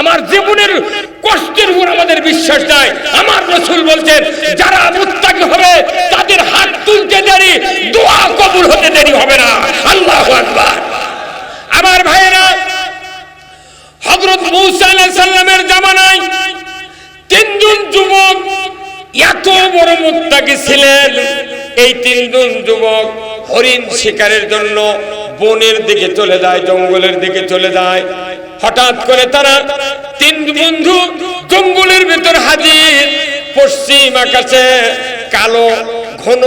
আমার জীবনের কষ্টের উপর আমাদের বিশ্বাস নাই। আমার রসুল বলছেন, যারা মুত্তাকি হবে, তাদের হাত তুলতে দেরি, দোয়া কবুল হতে দেরি হবে না। আল্লাহ আকবার। আমার ভাইয়েরা, হযরত মূসা সালামের জামানায় তিনজন যুবক এত বড় মুত্তাকি ছিলেন। এই তিনজন যুবক হরিণ শিকারের জন্য বনের দিকে চলে যায়, জঙ্গলের দিকে চলে যায়। হঠাৎ করে তারা তিন বন্ধু জঙ্গলের ভিতর হাজির। পশ্চিম আকাশে কালো, ঘন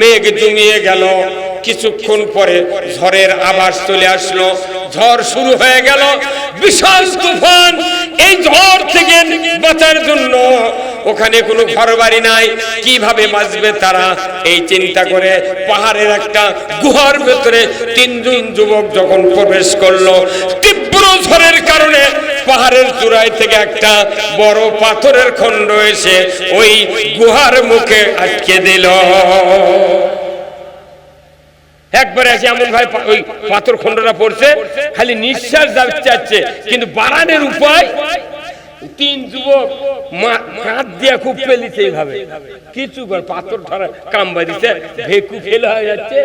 মেঘ জমিয়ে গেল। কিছুক্ষণ পরে ঝড়ের আভাস চলে আসলো। ঝড় শুরু হয়ে গেল। বিশাল তুফান এই ঝড় থেকে বাঁচার জন্য। ওখানে কোনো ঘর বাড়ি নাই। কীভাবে বাঁচবে তারা? এই চিন্তা করে পাহাড়ের একটা গুহার ভেতরে তিনজন যুবক যখন প্রবেশ করল তীব্র ঝড়ের কারণে পাহাড়ের চূড়ায় থেকে একটা বড় পাথরের খণ্ড এসে ওই গুহার মুখে আটকে দিল। একবারে আছে এমন ভাই ওই পাথর খণ্ডটা পড়ছে, খালি নিঃশ্বাস যাচ্ছে কিন্তু বাড়ানোর উপায়, তিন যুবক কাঁধ দিয়া খুব পেলিছে এইভাবে। কিছু কর, পাথর ধরা কাম বাড়িতে ভেকু ফেল হয়ে যাচ্ছে।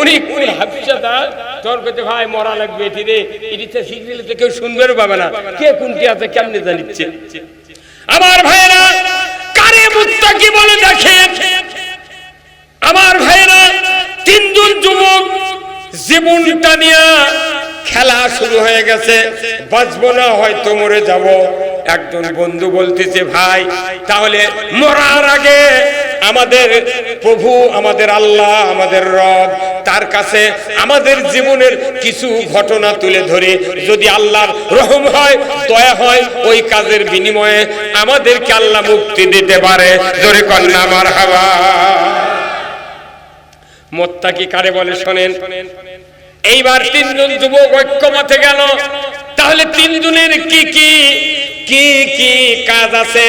উনি হাফিসা দা তোর কাছে ভাই, মরা লাগবে এটি রে। এটিতে শিখলে তো কেউ শুনবেও পাবে না। কে কোনটি আছে, কেমনে জানিচ্ছে? আমার ভাইয়েরা, কারে মুত্তাকি বলে দেখেন আমার ভাইরা তিনজন যুবক জীবনটা নিয়ে খেলা শুরু হয়ে গেছে। বাঁচবো না, হয়তো মরে যাব। একজন বন্ধু বলতেছে, ভাই, তাহলে মরার আগে আমাদের প্রভু, আমাদের আল্লাহ, আমাদের রব, তার কাছে আমাদের জীবনের কিছু ঘটনা তুলে ধরে। যদি আল্লাহর রহম হয়, দয়া হয়, ওই কাজের বিনিময়ে আমাদেরকে আল্লাহ মুক্তি দিতে পারে। জোরে কন্যা আমার হাওয়া মোত্তাকি কারে বলে শোনেন? এইবার তিনজন যুবক ঐক্যমতে গেল। তাহলে তিনজনের কি কি? কি কি কাজ আছে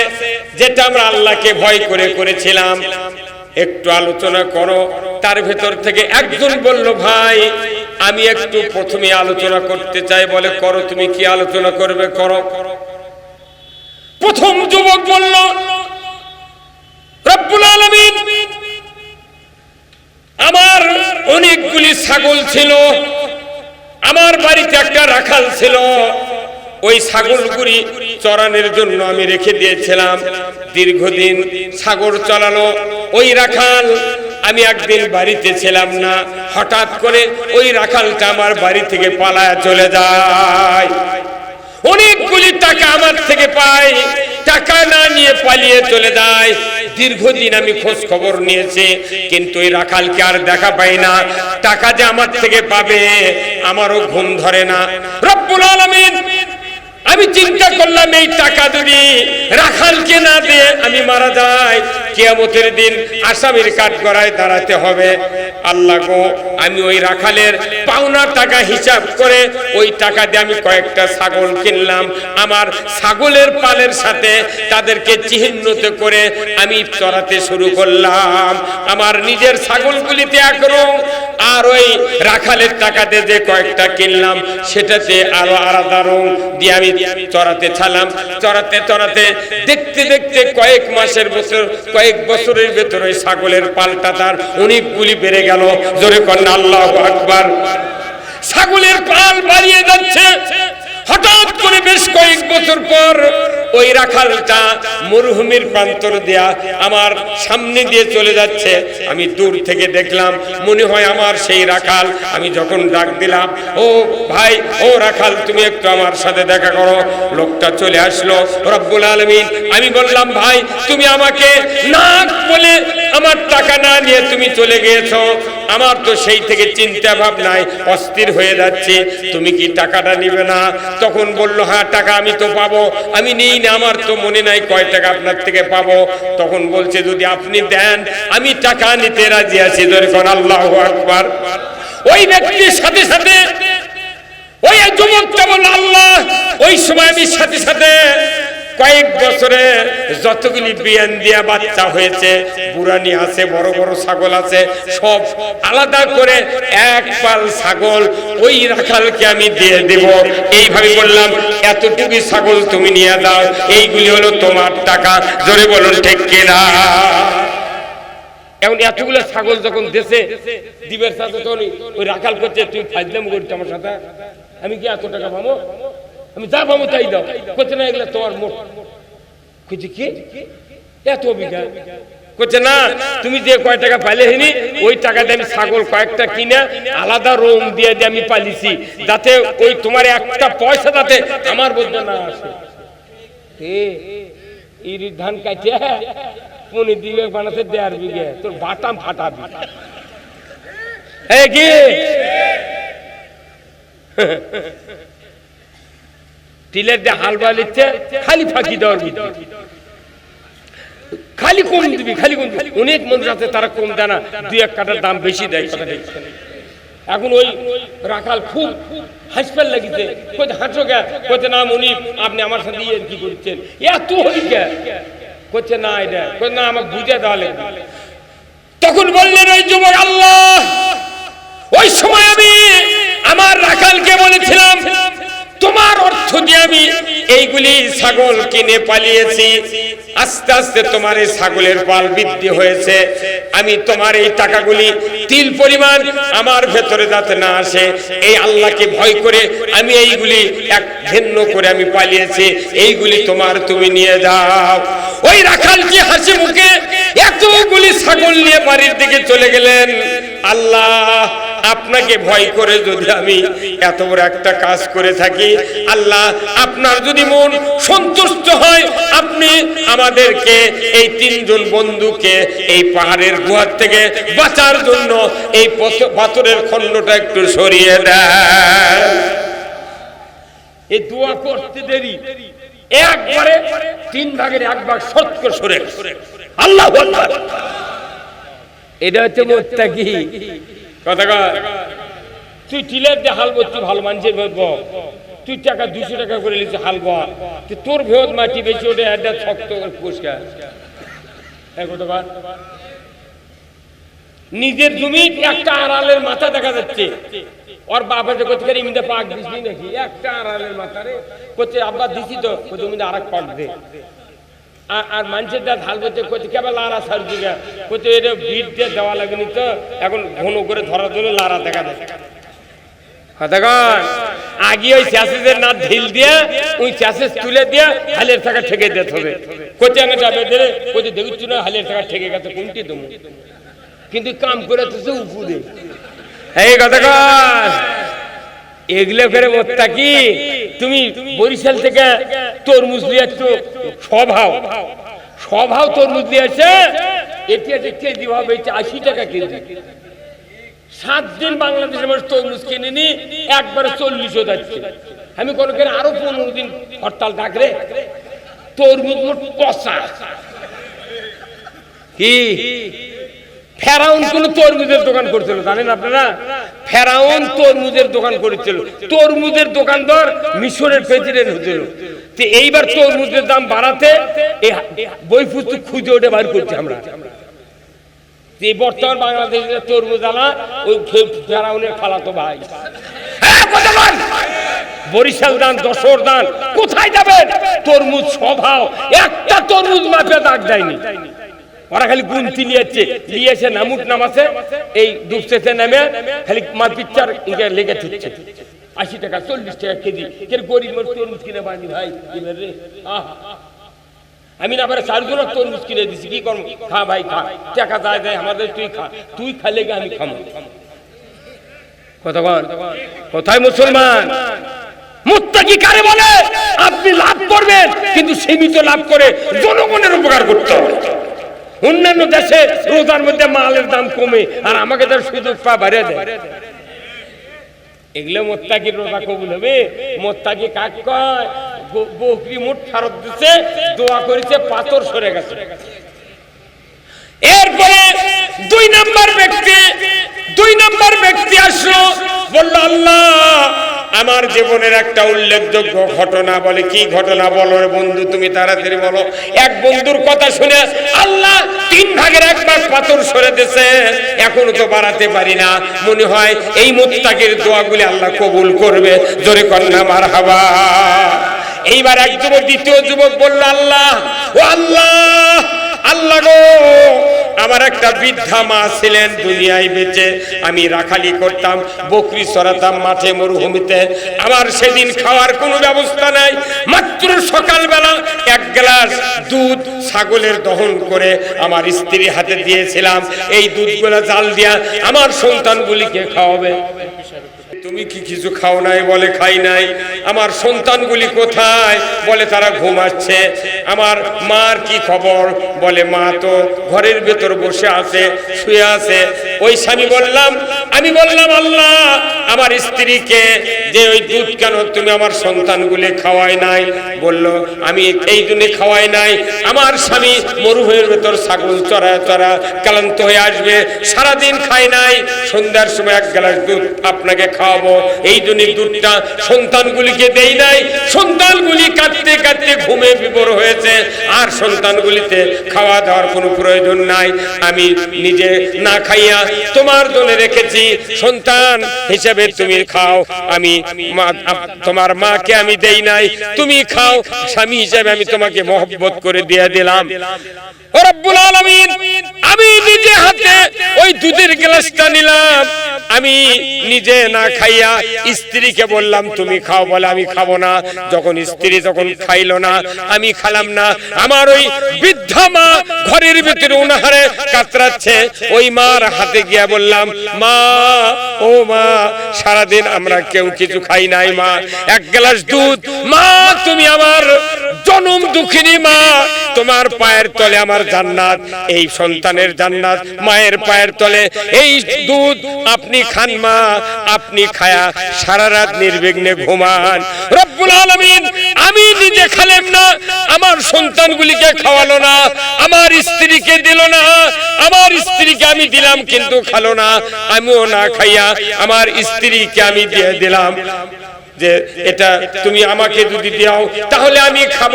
যেটা আমরা আল্লাহকে ভয় করে করেছিলাম? একটু আলোচনা করো। তার ভেতর থেকে একজন বলল, ভাই, আমি একটু প্রথমে আলোচনা করতে চাই বলে করো, তুমি কি আলোচনা করবে করো। প্রথম যুবক বলল, রব্বুল আলামিন, আমার অনেকগুলি ছাগল ছিল। আমার বাড়িতে একটা রাখাল ছিল। ওই ছাগলগুলি চড়ানোর জন্য আমি রেখে দিয়েছিলাম। দীর্ঘদিন ছাগল চলানো ওই রাখাল আমি একদিন বাড়িতে ছিলাম না। হঠাৎ করে ওই রাখালটা আমার বাড়ি থেকে পালায়া চলে যায়। অনেকগুলি টাকা আমার থেকে পাই টাকা না নিয়ে পালিয়ে চলে যায়। দীর্ঘদিন আমি খোঁজ খবর নিয়েছি, কিন্তু এই রাখালকে আর দেখা পাই না। টাকা যে আমার থেকে পাবে, আমারও ঘুম ধরে না। রব্বুল আলামিন, আমি চিন্তা করলাম, এই টাকা যদি রাখালকে না দিয়ে আমি মারা যাই কিয়ামতের দিন আসামির কাঠ গড়ায় দাঁড়াতে হবে। আল্লাহ গো, আমি ওই রাখালের পাওনা টাকা হিসাব করে ওই টাকা দিয়ে আমি কয়েকটা ছাগল কিনলাম। আমার ছাগলের পালের সাথে তাদেরকে চিহ্নিত করে আমি চড়াতে শুরু করলাম। আমার নিজের ছাগলগুলিতে রং আর ওই রাখালের টাকাতে যে কয়েকটা কিনলাম, সেটাতে আরও আলাদা রং দিয়ে আমি চড়াতে ছালাম চড়াতে চড়াতে দেখতে দেখতে কয়েক মাসের বছর, কয়েক বছরের ভেতরে ছাগলের পাল্টা তার অনেকগুলি বেড়ে গেল। জোরে কন্যা, আল্লাহ আকবার। ছাগলের পাল বাড়িয়ে যাচ্ছে। হঠাৎ করে বেশ কয়েক বছর পর ওই রাখালটা মরুভূমির প্রান্তর দেয়া আমার সামনে দিয়ে চলে যাচ্ছে। আমি দূর থেকে দেখলাম, মনে হয় আমার সেই রাখাল। আমি যখন ডাক দিলাম, ও ভাই, ও রাখাল, তুমি একটু আমার সাথে দেখা করো। লোকটা চলে আসলো, রব্বুল আলমিন। আমি বললাম, ভাই, তুমি আমাকে নাক বলে আমার টাকা না নিয়ে তুমি চলে গিয়েছো। আমার তো সেই থেকে চিন্তা ভাবনায় অস্থির হয়ে যাচ্ছে। তুমি কি টাকাটা নিবে না? তখন বলল হ্যাঁ টাকা আমি তো পাবো। আমি নেই না, আমার তো মনে নাই কয় টাকা আপনার থেকে পাবো। তখন বলছে, যদি আপনি দেন, আমি টাকা নিতে রাজি আছি। যখন আল্লাহ আকবার। ওই ব্যক্তির সাথে সাথে, ওই যুবকটা বলল আল্লাহ, ওই সময় আমি সাথে সাথে কয়েক বছরে যতগুলি বিয়ান দিয়া বাচ্চা হয়েছে, বুড়ানি আছে, বড় বড় ছাগল আছে, সব আলাদা করে এক পাল ছাগল ওই রাখালকে আমি দিয়ে দেব। এইভাবে বললাম, এতটুকু ছাগল তুমি নিয়ে দাও, এইগুলি হলো তোমার টাকা। জোরে বলুন, ঠিক কিনা এখন এতগুলো ছাগল যখন দেশে, দিবের সাথে তখন ওই রাখাল করছে, তুই ফাজলাম করছি আমার সাথে। আমি কি এত টাকা পাবো? আমি যা পাবো তাই দাও। করছে না, এগুলো তোমার মোট। কইছে কি? এত বিঘা। করছে না, তুমি যে কয় টাকা পাইলে হইনি ওই টাকাতে আমি ছাগল কয়েকটা কিনে, আলাদা রোম দিয়ে দিয়ে আমি পালিছি। যাতে ওই তোমার একটা পয়সা যাতে আমার বলতে না আসে। ইরি ধান কাটে পনি দিবে বানাতে দেড় বিঘে। তোর বাটাম ফাটাবি। কি? টিলের যে হাল বালিচ্ছে খালি ফাঁকি দেওয়ার বুদ্ধি। খালি কম দিবি খালি কম দিবি। অনেক মানুষ আছে তারা কম দেয় না। দুই এক কাটার দাম বেশি দেয় এখন ওই রাখাল খুব হাসপাল লাগিতে কইতে হাঁটো গে কইতে না উনি আপনি আমার সাথে ইয়ে কি করছেন? এত হই গে করছে না এটা। কইতে না আমাকে বুঝে দেওয়া তখন বললেন ওই যুবক আল্লাহ ওই সময় এইগুলি ছাগল কিনে পালিয়েছি। আস্তে আস্তে তোমার এই ছাগলের পাল বৃদ্ধি হয়েছে। আমি তোমার এই টাকাগুলি তিল পরিমাণ আমার ভেতরে যাতে না আসে, এই আল্লাহকে ভয় করে আমি এইগুলি এক ঘেন্ন করে আমি পালিয়েছি। এইগুলি তোমার তুমি নিয়ে যাও। ওই রাখাল কি হাসি মুখে এতগুলি ছাগল নিয়ে বাড়ির দিকে চলে গেলেন। আল্লাহ আপনাকে ভয় করে যদি আমি এত বড় একটা কাজ করে থাকি, আল্লাহ আপনার যদি মন সন্তুষ্ট হয়, আপনি আমাদেরকে এই তিনজন বন্ধুকে এই পাহাড়ের গুহার থেকে বাঁচার জন্য এই পাথরের খণ্ডটা একটু সরিয়ে দেয় এই দোয়া করতে দেরি। একবারে তিন ভাগের এক ভাগ সত্য সরে আল্লাহ এটা হচ্ছে মোত্তাকি। কথা তুই টিলের দিয়ে হাল করছি ভালো মানুষের ভেদ তুই টাকা দুশো টাকা করে নিচ্ছি হাল বয়া তুই তোর ভেদ মাটি বেশি, ওটা একটা শক্ত পরিষ্কার এই নিজের জমি একটা আড়ালের মাথা দেখা যাচ্ছে। ওর বাবা যে পারে ইমিদে পাক দিসনি নাকি? একটা আড়ালের মাথা রে। করছে আব্বা, দিছি তো। জমিতে আর এক পাক দে। আর- মানুষের দা ঢাল করতে করতে কেবল লারা দিকে করতে এটা ভিড় দিয়ে দেওয়া লাগেনি তো, এখন ঘন করে ধরার জন্য লারা দেখা যায় কতক্ষণ আগে ওই না ঢিল দিয়ে, ওই তুলে দিয়ে হালের ঠেকে দিতে হবে। হালের ঠেকে গেছে, কোনটি দেবো? কিন্তু কাম করে উপরে। কতক্ষণ এগুলো করে মোত্তা কি? তুমি বরিশাল থেকে তরমুজ নিয়ে একটু স্বভাব স্বভাব তরমুজ আসে এটি আছে কেজি হবে আশি টাকা কেজি। সাত দিন বাংলাদেশের মানুষ তরমুজ কিনে নি একবারে চল্লিশও যাচ্ছে। আমি কোনো কেন আরও পনেরো দিন হরতাল ডাকরে তরমুজ মোট কষা কি? ফেরাউন কোন তরমুজের দোকান করছিল, জানেন আপনারা? ফেরাউন তরমুজের দোকান করেছিল। তরমুজের দোকানদার মিশরের প্রেসিডেন্ট হয়েছিল এইবার তরমুজের দাম বাড়াতে বই পুস্তক খুঁজে ওঠে বার করছি আমরা। যে বর্তমান বাংলাদেশের তরমুজ আলা ওই ফেরাউনের খালাতো ভাই। হ্যাঁ! বরিশাল দান দশর দান, কোথায় যাবেন? তরমুজ স্বভাব। একটা তরমুজ মাপে দাগ দেয়নি। ওরা খালি গুনতি নামুট নামাছে এই খালি মা পিকচার লেগে আশি টাকা, চল্লিশ টাকা কেজি। কে গরিব মানুষ তরমুজ কিনে পানি ভাই? রে আমি না পারে তরমুজ কিনে দিছি, কি করব? খা ভাই, খা। টাকা যায় দেয় আমাদের, তুই খা। তুই খালে গে আমি খামো। কতক্ষণ কোথায় মুসলমান। মুত্তাকি কারে বলে? আপনি লাভ করবেন, কিন্তু সীমিত লাভ করে জনগণের উপকার করতে হবে। অন্যান্য দেশে রোজার মধ্যে মালের দাম কমে, আর আমাকে তার সুযোগ পা বাড়িয়ে দেয়। এগুলো মোত্তাকির রোজা কবুল হবে? মোত্তাকি কাক কয়? বকরি মোট ফেরত দিচ্ছে দোয়া করেছে, পাথর সরে গেছে। এরপরে দুই নাম্বার ব্যক্তি, দুই নাম্বার ব্যক্তি আসলো, বলল, আল্লাহ আমার জীবনের একটা উল্লেখযোগ্য ঘটনা বলে, কি ঘটনা বলো বন্ধু, তুমি তাড়াতাড়ি বলো। এক বন্ধুর কথা শুনে আল্লাহ তিন ভাগের এক ভাগ পাথর সরে দিছে। এখনও তো বাড়াতে পারি না। মনে হয় এই মুত্তাকির দোয়াগুলি আল্লাহ কবুল করবে। জোরে কন্যা মার হাবা এইবার এক যুবক দ্বিতীয় যুবক বলল, আল্লাহ, ও আল্লাহ আল্লাহ গো আমার একটা বৃদ্ধা মা ছিলেন দুনিয়ায় বেঁচে, আমি রাখালি করতাম, বকরি চড়াতাম মাঠে মরুভূমিতে। আমার সেদিন খাওয়ার কোনো ব্যবস্থা নাই। মাত্র সকালবেলা এক গ্লাস দুধ ছাগলের দহন করে আমার স্ত্রী হাতে দিয়েছিলাম। এই দুধগুলো জাল দিয়া আমার সন্তানগুলিকে খাওয়াবে। তুমি কি কিছু খাও নাই বলে খাই নাই? আমার সন্তানগুলি কোথায়? বলে তারা ঘুমাচ্ছে আমার মার কি খবর? বলে, মা তো ঘরের ভেতর বসে আছে, শুয়ে আছে। ওই স্বামী বললাম, আমি বললাম, আল্লাহ, আমার স্ত্রীকে যে ওই দুধ কেন তুমি আমার সন্তানগুলি খাওয়াই নাই? বলল, আমি এই জন্য খাওয়াই নাই। আমার স্বামী মরুভূমির ভেতর ছাগল চড়া চড়া ক্লান্ত হয়ে আসবে, সারাদিন খাই নাই। সন্ধ্যার সময় এক গ্লাস দুধ আপনাকে খাওয়াবো এই জন্য দুধটা সন্তানগুলিকে দেই নাই। সন্তানগুলি কাঁদতে কাঁদতে ঘুমে বিবর হয়েছে। আর সন্তানগুলিতে খাওয়া দাওয়ার কোনো প্রয়োজন নাই। আমি নিজে না খাইয়া তোমার জন্য রেখেছি। সন্তান হিসেবে তুমি খাও। আমি তোমার মাকে আমি দেই নাই। তুমি খাও। স্বামী হিসেবে আমি তোমাকে মহব্বত করে দিয়ে দিলাম। রব্বুল আমি নিজে হাতে ওই দুধের গ্লাসটা নিলাম। আমি নিজে না খাইয়া স্ত্রীকে বললাম, তুমি খাও, বলে, আমি খাব না। যখন স্ত্রী যখন না, আমি খালাম না। আমার ওই বৃদ্ধা মা ঘরের ভিতরে উনাহারে কাতরাচ্ছে। ওই মার হাতে গিয়া বললাম, মা, ও মা, সারাদিন আমরা কেউ কিছু খাই নাই মা। এক গ্লাস দুধ, মা, তুমি আমার জনম দুঃখিনী মা। তোমার পায়ের তলে আমার জান্নাত, এই সন্তানের জান্নাত, মায়ের পায়ের তলে এই দুধ আপনি খান মা, আপনি খায়া সারা রাত নির্বিঘ্নে ঘুমান। রব্বুল আলামিন, আমি নিজে খালেম না, আমার সন্তানগুলিকে খাওয়ালো না, আমার স্ত্রীকে দিল না, আমার স্ত্রীকে আমি দিলাম কিন্তু খালো না, আমিও না খাইয়া আমার স্ত্রীকে আমি দিয়ে দিলাম। যে এটা তুমি আমাকে যদি দাও তাহলে আমি খাব।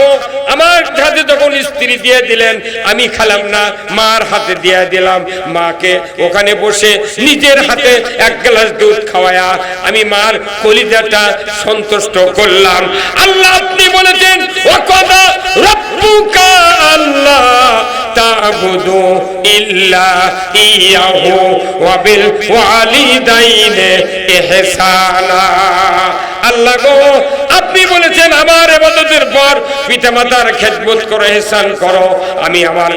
আমার হাতে যখন স্ত্রী দিয়ে দিলেন, আমি খালাম না, মার হাতে দিয়ে দিলাম মাকে। ওখানে বসে নিজের হাতে এক গ্লাস দুধ খাওয়ায়া আমি মার কলিজাটা সন্তুষ্ট করলাম। আল্লাহ আপনি বলেছেন ও কথা রব্বুকা আল্লাহ। ওয়া বিল ওয়ালিদাইনে ইহসানা আল্লাহ গো আপনি বলেছেন, আমার এবাদতের পর পিতামাতার খেদমত করো, এহসান করো। আমি আমার,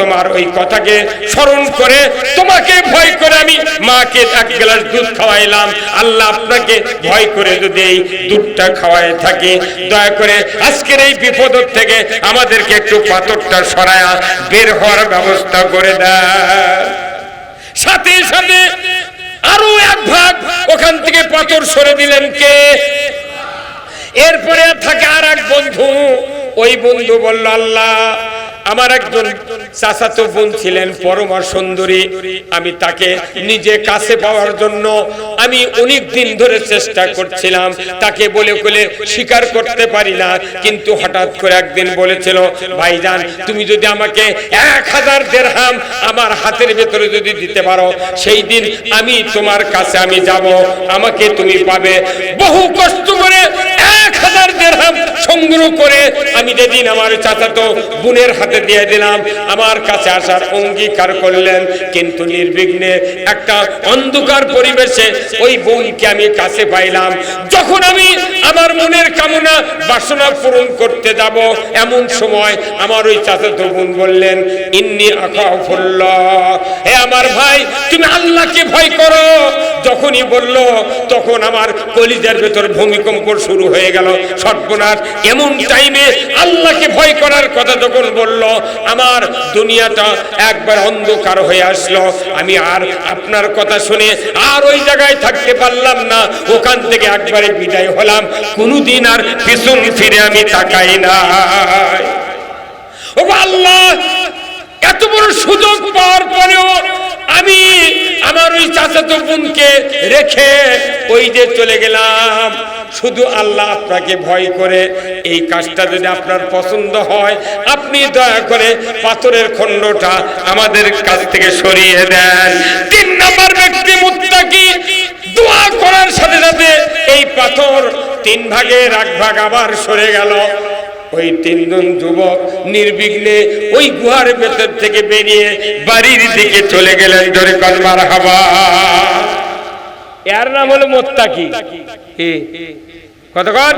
তোমার ওই কথাকে স্মরণ করে তোমাকে ভয় করে আমি মাকে এক গ্লাস দুধ খাওয়াইলাম। আল্লাহ আপনাকে ভয় করে যদি এই দুধটা খাওয়ায় থাকে, দয়া করে আজকের এই বিপদ থেকে আমাদেরকে একটু পাথরটা সরায়া বের হওয়ার ব্যবস্থা করে দেয় সাথে সাথে আরও এক ভাগ ওখান থেকে পাথর সরে দিলেন কে? এরপরে থাকে আর এক বন্ধু। ওই বন্ধু বলল, আল্লাহ, আমার একজন চাচাতো বোন ছিলেন পরমা সুন্দরী। আমি তাকে নিজে কাছে পাওয়ার জন্য আমি অনেক দিন ধরে চেষ্টা করছিলাম। তাকে বলে বলে স্বীকার করতে পারি না। কিন্তু হঠাৎ করে একদিন বলেছিল, ভাইজান, তুমি যদি আমাকে এক হাজার দেড়হাম আমার হাতের ভেতরে যদি দিতে পারো, সেই দিন আমি তোমার কাছে আমি যাব। আমাকে তুমি পাবে। বহু কষ্ট করে হাজার দেড়হাম সংগ্রহ করে আমি যেদিন আমার চাচাতো বোনের হাতে দিয়ে দিলাম, আমার কাছে আসার অঙ্গীকার করলেন। কিন্তু নির্বিঘ্নে একটা অন্ধকার পরিবেশে ওই আমি কাছে পাইলাম। যখন আমি আমার মনের কামনা বাসনা পূরণ করতে যাব, এমন সময় আমার ওই চাচাতো বোন বললেন, ইন্নি আখাফুল্লাহ। হে আমার ভাই, তুমি আল্লাহকে ভয় করো। যখনই বলল, তখন আমার কলিজার ভেতর ভূমিকম্প শুরু হয়ে গেল। সর্বনাশ এমন টাইমে আল্লাহকে ভয় করার কথা যখন বলল, আমার দুনিয়াটা একবার অন্ধকার হয়ে আসলো। আমি আর আপনার কথা শুনে আর ওই জায়গায় থাকতে পারলাম না, ওখান থেকে একবারে বিদায় হলাম। কোনোদিন আর পিছন ফিরে আমি তাকাই না ও আল্লাহ, এত বড় সুযোগ পাওয়ার পরেও আমি আমার ওই চাচাতো বোনকে রেখে ওই যে চলে গেলাম। শুধু আল্লাহ আপনাকে ভয় করে। এই কাজটা যদি আপনার পছন্দ হয়, আপনি দয়া করে পাথরের খণ্ডটা আমাদের কাছ থেকে সরিয়ে দেন। তিন নম্বর ব্যক্তি মুত্তাকি, দোয়া করার সাথে সাথে এই পাথর তিন ভাগের এক ভাগ আবার সরে গেল। ওই তিনজন যুবক নির্বিঘ্নে ওই গুহার ভেতর থেকে বেরিয়ে বাড়ির দিকে চলে গেলেন। ধরে কলমার হাবা এর নাম হলো মোত্তাকি। কতক্ষণ